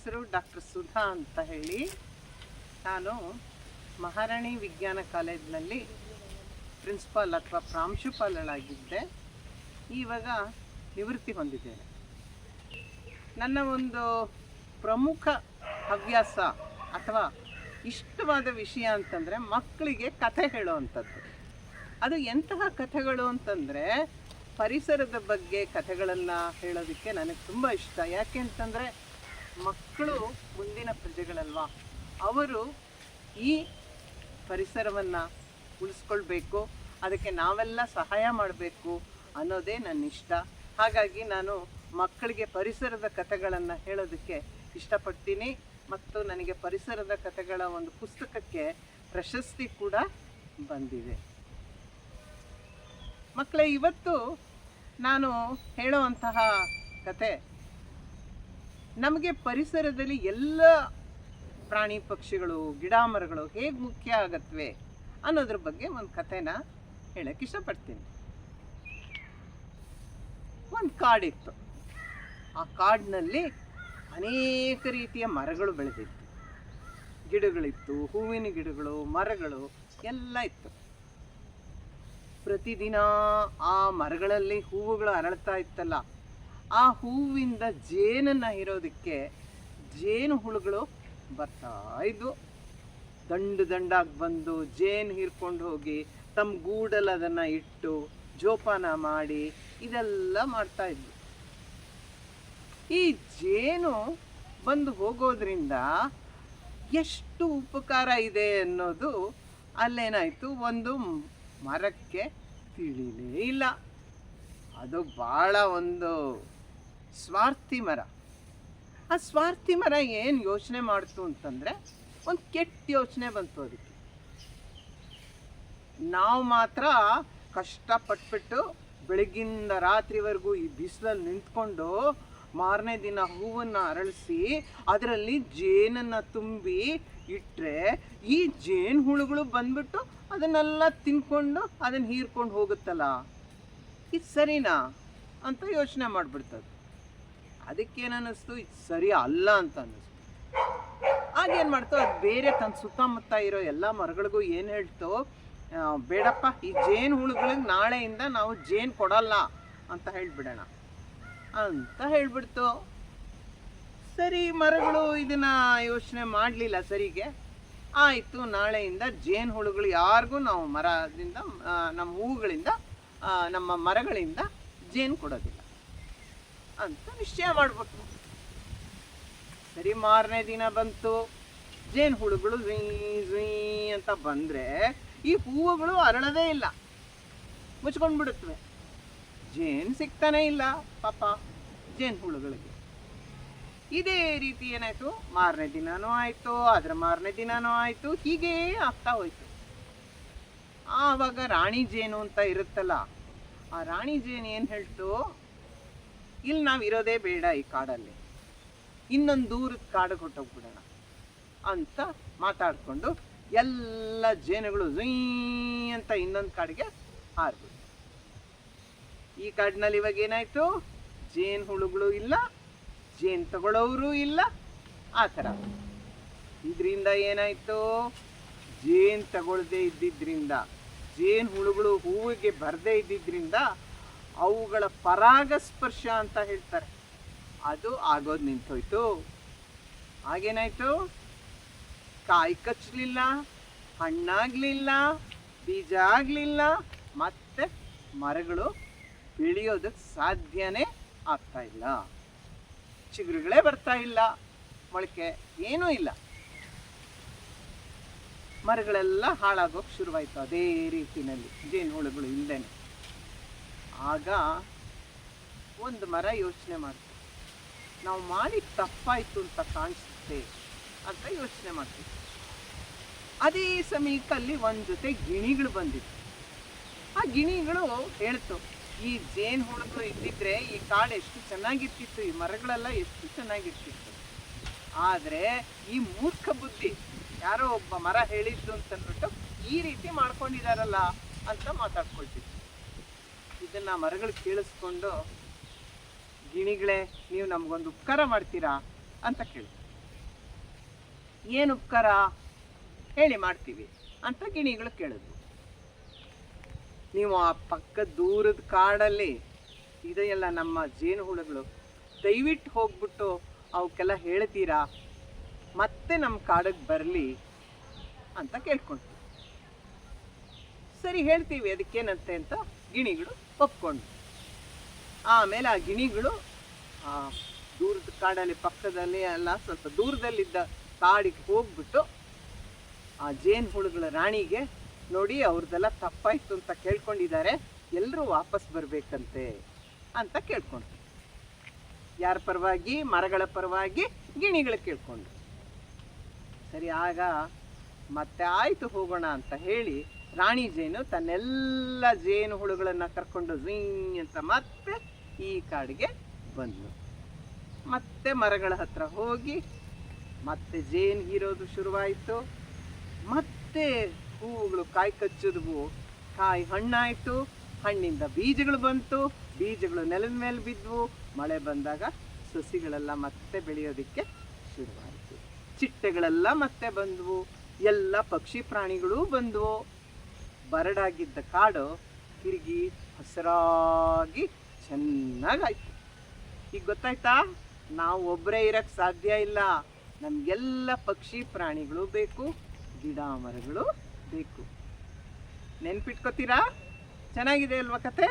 ಹೆಸರು ಡಾಕ್ಟರ್ ಸುಧಾ ಅಂತ ಹೇಳಿ. ನಾನು ಮಹಾರಾಣಿ ವಿಜ್ಞಾನ ಕಾಲೇಜಿನಲ್ಲಿ ಪ್ರಿನ್ಸಿಪಾಲ್ ಅಥವಾ ಪ್ರಾಂಶುಪಾಲಳಾಗಿದ್ದೆ. ಇವಾಗ ನಿವೃತ್ತಿ ಹೊಂದಿದ್ದೇನೆ. ನನ್ನ ಒಂದು ಪ್ರಮುಖ ಹವ್ಯಾಸ ಅಥವಾ ಇಷ್ಟವಾದ ವಿಷಯ ಅಂತಂದರೆ ಮಕ್ಕಳಿಗೆ ಕಥೆ ಹೇಳುವಂಥದ್ದು. ಅದು ಎಂತಹ ಕಥೆಗಳು ಅಂತಂದರೆ ಪರಿಸರದ ಬಗ್ಗೆ ಕಥೆಗಳನ್ನು ಹೇಳೋದಕ್ಕೆ ನನಗೆ ತುಂಬ ಇಷ್ಟ. ಯಾಕೆ ಅಂತಂದರೆ ಮಕ್ಕಳು ಮುಂದಿನ ಪ್ರಜೆಗಳಲ್ವಾ? ಅವರು ಈ ಪರಿಸರವನ್ನು ಉಳಿಸ್ಕೊಳ್ಬೇಕು, ಅದಕ್ಕೆ ನಾವೆಲ್ಲ ಸಹಾಯ ಮಾಡಬೇಕು ಅನ್ನೋದೇ ನನ್ನ ಇಷ್ಟ ಹಾಗಾಗಿ ನಾನು ಮಕ್ಕಳಿಗೆ ಪರಿಸರದ ಕಥೆಗಳನ್ನು ಹೇಳೋದಕ್ಕೆ ಇಷ್ಟಪಡ್ತೀನಿ ಮತ್ತು ನನಗೆ ಪರಿಸರದ ಕಥೆಗಳ ಒಂದು ಪುಸ್ತಕಕ್ಕೆ ಪ್ರಶಸ್ತಿ ಕೂಡ ಬಂದಿದೆ. ಮಕ್ಕಳೇ, ಇವತ್ತು ನಾನು ಹೇಳುವಂತಹ ಕತೆ ನಮಗೆ ಪರಿಸರದಲ್ಲಿ ಎಲ್ಲ ಪ್ರಾಣಿ ಪಕ್ಷಿಗಳು, ಗಿಡ ಮರಗಳು ಹೇಗೆ ಮುಖ್ಯ ಆಗತ್ವೆ ಅನ್ನೋದ್ರ ಬಗ್ಗೆ ಒಂದು ಕಥೆನ ಹೇಳಕ್ಕೆ ಇಷ್ಟಪಡ್ತೀನಿ. ಒಂದು ಕಾಡಿತ್ತು. ಆ ಕಾಡಿನಲ್ಲಿ ಅನೇಕ ರೀತಿಯ ಮರಗಳು ಬೆಳೆದಿತ್ತು. ಗಿಡಗಳಿತ್ತು, ಹೂವಿನ ಗಿಡಗಳು, ಮರಗಳು ಎಲ್ಲ ಇತ್ತು. ಪ್ರತಿದಿನ ಆ ಮರಗಳಲ್ಲಿ ಹೂವುಗಳು ಅರಳ್ತಾ ಇತ್ತಲ್ಲ ಆ ಹೂವಿಂದ ಜೇನನ್ನು ಇರೋದಕ್ಕೆ ಜೇನು ಹುಳುಗಳು ಬರ್ತಾ ಇದ್ವು. ದಂಡು ದಂಡಾಗಿ ಬಂದು ಜೇನು ಹೀರ್ಕೊಂಡು ಹೋಗಿ ತಮ್ಮ ಗೂಡಲ್ಲಿ ಅದನ್ನು ಇಟ್ಟು ಜೋಪಾನ ಮಾಡಿ ಇದೆಲ್ಲ ಮಾಡ್ತಾ ಇದ್ವು. ಈ ಜೇನು ಬಂದು ಹೋಗೋದ್ರಿಂದ ಎಷ್ಟು ಉಪಕಾರ ಇದೆ ಅನ್ನೋದು ಅಲ್ಲೇನಾಯಿತು? ಒಂದು ಮರಕ್ಕೆ ತಿಳಿಲೇ ಇಲ್ಲ. ಅದು ಭಾಳ ಒಂದು ಸ್ವಾರ್ಥಿ ಮರ. ಆ ಸ್ವಾರ್ಥಿ ಮರ ಏನು ಯೋಚನೆ ಮಾಡ್ತು ಅಂತಂದರೆ ಒಂದು ಕೆಟ್ಟ ಯೋಚನೆ ಬಂತು ಅದಕ್ಕೆ. ನಾವು ಮಾತ್ರ ಕಷ್ಟಪಟ್ಬಿಟ್ಟು ಬೆಳಗ್ಗಿಂದ ರಾತ್ರಿವರೆಗೂ ಈ ಬಿಸಿಲಲ್ಲಿ ನಿಂತ್ಕೊಂಡು ಮಾರನೇ ದಿನ ಹೂವನ್ನು ಅರಳಿಸಿ ಅದರಲ್ಲಿ ಜೇನನ್ನು ತುಂಬಿ ಇಟ್ಟರೆ ಈ ಜೇನು ಹುಳುಗಳು ಬಂದ್ಬಿಟ್ಟು ಅದನ್ನೆಲ್ಲ ತಿನ್ಕೊಂಡು ಅದನ್ನು ಹೀರ್ಕೊಂಡು ಹೋಗುತ್ತಲ್ಲ? ಇದು ಸರಿನಾ? ಅಂತ ಯೋಚನೆ ಮಾಡಿಬಿಡ್ತದೆ. ಅದಕ್ಕೇನನ್ನಿಸ್ತು ಇದು ಸರಿ ಅಲ್ಲ ಅಂತ ಅನ್ನಿಸ್ತು. ಆಗೇನು ಮಾಡ್ತು? ಅದು ಬೇರೆ ತನ್ನ ಸುತ್ತಮುತ್ತ ಇರೋ ಎಲ್ಲ ಮರಗಳಿಗೂ ಏನು ಹೇಳ್ತೋ ಬೇಡಪ್ಪ, ಈ ಜೇನು ಹುಳುಗಳಿಗೆ ನಾಳೆಯಿಂದ ನಾವು ಜೇನು ಕೊಡಲ್ಲ ಅಂತ ಹೇಳಿಬಿಡೋಣ. ಅಂತ ಹೇಳಿಬಿಡ್ತು. ಸರಿ, ಮರಗಳು ಇದನ್ನು ಯೋಚನೆ ಮಾಡಲಿಲ್ಲ ಸರಿಗೆ. ಆಯಿತು, ನಾಳೆಯಿಂದ ಜೇನು ಹುಳುಗಳು ಯಾರಿಗೂ ನಾವು ಮರದಿಂದ ನಮ್ಮ ಹೂವುಗಳಿಂದ ನಮ್ಮ ಮರಗಳಿಂದ ಜೇನು ಕೊಡೋದಿಲ್ಲ. ಅಂತ ನಿಶ್ಚಯ ಮಾಡ್ಬಿಟ್ರು ಸರಿ, ಮಾರನೇ ದಿನ ಬಂತು. ಜೇನು ಹುಳುಗಳು ಝುಯ್ ಝುಯ್ ಅಂತ ಬಂದರೆ ಈ ಹೂವುಗಳು ಅರಳದೇ ಇಲ್ಲ. ಮುಚ್ಕೊಂಡ್ಬಿಡುತ್ತವೆ. ಜೇನು ಸಿಗ್ತಾನೆ ಇಲ್ಲ, ಪಾಪ, ಜೇನು ಹುಳುಗಳಿಗೆ. ಇದೇ ರೀತಿ ಏನಾಯಿತು? ಮಾರನೇ ದಿನನೂ ಆಯಿತು ಅದರ ಮಾರನೇ ದಿನನೂ ಆಯಿತು, ಹೀಗೇ ಆಗ್ತಾ ಹೋಯ್ತು. ಆವಾಗ ರಾಣಿ ಜೇನು ಅಂತ ಇರುತ್ತಲ್ಲ, ಆ ರಾಣಿ ಜೇನು ಏನು ಹೇಳ್ತು? ಇಲ್ಲಿ ನಾವು ಇರೋದೇ ಬೇಡ ಈ ಕಾಡಲ್ಲಿ. ಇನ್ನೊಂದು ದೂರದ ಕಾಡು ಹೊಟ್ಟೋಗ್ಬಿಡೋಣ ಅಂತ ಮಾತಾಡಿಕೊಂಡು ಎಲ್ಲ ಜೇನುಗಳು ಝುಯ್ ಅಂತ ಇನ್ನೊಂದು ಕಾಡಿಗೆ ಹಾರ್ಬಿಡು ಈ ಕಾಡಿನಲ್ಲಿ ಇವಾಗ ಏನಾಯ್ತು? ಜೇನು ಹುಳುಗಳು ಇಲ್ಲ, ಜೇನು ತಗೊಳ್ಳೋರು ಇಲ್ಲ, ಆ ಥರ. ಇದರಿಂದ ಏನಾಯ್ತು? ಜೇನು ತಗೊಳ್ಳದೆ ಇದ್ದಿದ್ದರಿಂದ ಜೇನು ಹುಳುಗಳು ಹೂವಿಗೆ ಬರದೇ ಇದ್ದಿದ್ರಿಂದ ಅವುಗಳ ಪರಾಗಸ್ಪರ್ಶ ಅಂತ ಹೇಳ್ತಾರೆ. ಅದು ಆಗೋದು ನಿಂತೋಯ್ತು. ಹಾಗೇನಾಯ್ತು? ಕಾಯಿ ಕಚ್ಚಲಿಲ್ಲ, ಹಣ್ಣಾಗ್ಲಿಲ್ಲ, ಬೀಜ ಆಗಲಿಲ್ಲ, ಮತ್ತೆ ಮರಗಳು ಬೆಳೆಯೋದಕ್ಕೆ ಸಾಧ್ಯನೇ ಆಗ್ತಾ ಇಲ್ಲ. ಚಿಗುರುಗಳೇ ಬರ್ತಾ ಇಲ್ಲ. ಮೊಳಕೆ ಏನೂ ಇಲ್ಲ. ಮರಗಳೆಲ್ಲ ಹಾಳಾಗೋಕೆ ಶುರುವಾಯಿತು. ಅದೇ ರೀತಿಯಲ್ಲಿ ಜೇನು ಹುಳುಗಳು ಇಲ್ಲದೇನೆ ಆಗ ಒಂದು ಮರ ಯೋಚನೆ ಮಾಡ್ತೀವಿ. ನಾವು ಮಾಡಿ ತಪ್ಪಾಯಿತು ಅಂತ ಕಾಣಿಸುತ್ತೆ ಅಂತ ಯೋಚನೆ ಮಾಡ್ತೀವಿ. ಅದೇ ಸಮಯಕ್ಕಲ್ಲಿ ಒಂದು ಜೊತೆ ಗಿಣಿಗಳು ಬಂದಿತ್ತು. ಆ ಗಿಣಿಗಳು ಹೇಳ್ತು, ಈ ಜೇನು ಹುಳುಗಳು ಇದ್ದಿದ್ರೆ ಈ ಕಾಡು ಎಷ್ಟು ಚೆನ್ನಾಗಿರ್ತಿತ್ತು, ಈ ಮರಗಳೆಲ್ಲ ಎಷ್ಟು ಚೆನ್ನಾಗಿರ್ತಿತ್ತು. ಆದರೆ ಈ ಮೂರ್ಖ ಬುದ್ಧಿ ಯಾರೋ ಒಬ್ಬ ಮರ ಹೇಳಿದ್ದು ಅಂತಂದ್ಬಿಟ್ಟು ಈ ರೀತಿ ಮಾಡ್ಕೊಂಡಿದಾರಲ್ಲ ಅಂತ ಮಾತಾಡ್ಕೊಳ್ತಿತ್ತು ಇದನ್ನ ಮರಗಳು ಕೇಳಿಸ್ಕೊಂಡು, ಗಿಣಿಗಳೇ, ನೀವು ನಮಗೊಂದು ಉಪಕಾರ ಮಾಡ್ತೀರಾ ಅಂತ ಕೇಳಿ. ಏನು ಉಪಕಾರ? ಹೇಳಿ ಮಾಡ್ತೀವಿ ಅಂತ ಗಿಣಿಗಳು ಕೇಳಿದ್ವು ನೀವು ಆ ಪಕ್ಕ ದೂರದ ಕಾಡಲ್ಲಿ ಇದೆಯಲ್ಲ ನಮ್ಮ ಜೇನುಹುಳುಗಳು, ದಯವಿಟ್ಟು ಹೋಗ್ಬಿಟ್ಟು ಅವಕ್ಕೆಲ್ಲ ಹೇಳ್ತೀರಾ? ಮತ್ತೆ ನಮ್ಮ ಕಾಡಿಗೆ ಬರಲಿ ಅಂತ ಕೇಳ್ಕೊಂತೀವಿ ಸರಿ, ಹೇಳ್ತೀವಿ, ಅದಕ್ಕೇನಂತೆ ಅಂತ ಗಿಣಿಗಳು ಒಪ್ಕೊಂಡು. ಆಮೇಲೆ ಆ ಗಿಣಿಗಳು, ಆ ದೂರದ ಕಾಡಲ್ಲಿ ಪಕ್ಕದಲ್ಲಿ ಎಲ್ಲ ಸ್ವಲ್ಪ ದೂರದಲ್ಲಿದ್ದ ಕಾಡಿಗೆ ಹೋಗ್ಬಿಟ್ಟು ಆ ಜೇನು ಹುಳುಗಳ ರಾಣಿಗೆ ನೋಡಿ ಅವ್ರದ್ದೆಲ್ಲ ತಪ್ಪಾಯ್ತು ಅಂತ ಕೇಳ್ಕೊಂಡಿದ್ದಾರೆ ಎಲ್ಲರೂ ವಾಪಸ್ ಬರಬೇಕಂತೆ ಅಂತ ಕೇಳ್ಕೊಂಡ್ರು. ಯಾರ ಪರವಾಗಿ? ಮರಗಳ ಪರವಾಗಿ ಗಿಣಿಗಳು ಕೇಳ್ಕೊಂಡ್ರು. ಸರಿ, ಆಗ ಮತ್ತೆ ಆಯ್ತು ಹೋಗೋಣ ಅಂತ ಹೇಳಿ ರಾಣಿ ಜೇನು, ತನ್ನೆಲ್ಲ ಜೇನು ಹುಳುಗಳನ್ನು ಕರ್ಕೊಂಡು ಝೀ ಅಂತ ಮತ್ತೆ ಈ ಕಾಡಿಗೆ ಬಂದ್ಲು. ಮತ್ತೆ ಮರಗಳ ಹತ್ರ ಹೋಗಿ, ಮತ್ತೆ ಜೇನು ಹೀರೋದು ಶುರುವಾಯಿತು. ಮತ್ತೆ ಹೂವುಗಳು ಕಾಯಿ ಕಚ್ಚಿದ್ವು. ಕಾಯಿ ಹಣ್ಣಾಯಿತು. ಹಣ್ಣಿಂದ ಬೀಜಗಳು ಬಂತು. ಬೀಜಗಳು ನೆಲದ ಮೇಲೆ ಬಿದ್ವು. ಮಳೆ ಬಂದಾಗ ಸಸಿಗಳೆಲ್ಲ ಮತ್ತೆ ಬೆಳೆಯೋದಕ್ಕೆ ಶುರುವಾಯಿತು. ಚಿಟ್ಟೆಗಳೆಲ್ಲ ಮತ್ತೆ ಬಂದವು. ಎಲ್ಲ ಪಕ್ಷಿ ಪ್ರಾಣಿಗಳು ಬಂದವು. ಬರಡಾಗಿದ್ದ ಕಾಡು ತಿರುಗಿ ಹಸಿರಾಗಿ ಚೆನ್ನಾಗಾಯ್ತು. ಈಗ ಗೊತ್ತಾಯ್ತಾ? ನಾವು ಒಬ್ಬರೇ ಇರೋಕ್ಕೆ ಸಾಧ್ಯ ಇಲ್ಲ. ನಮಗೆಲ್ಲ ಪಕ್ಷಿ ಪ್ರಾಣಿಗಳು ಬೇಕು ಗಿಡ ಮರಗಳು ಬೇಕು. ನೆನ್ಪಿಟ್ಕೋತೀರಾ? ಚೆನ್ನಾಗಿದೆ ಅಲ್ವಾ ಕತೆ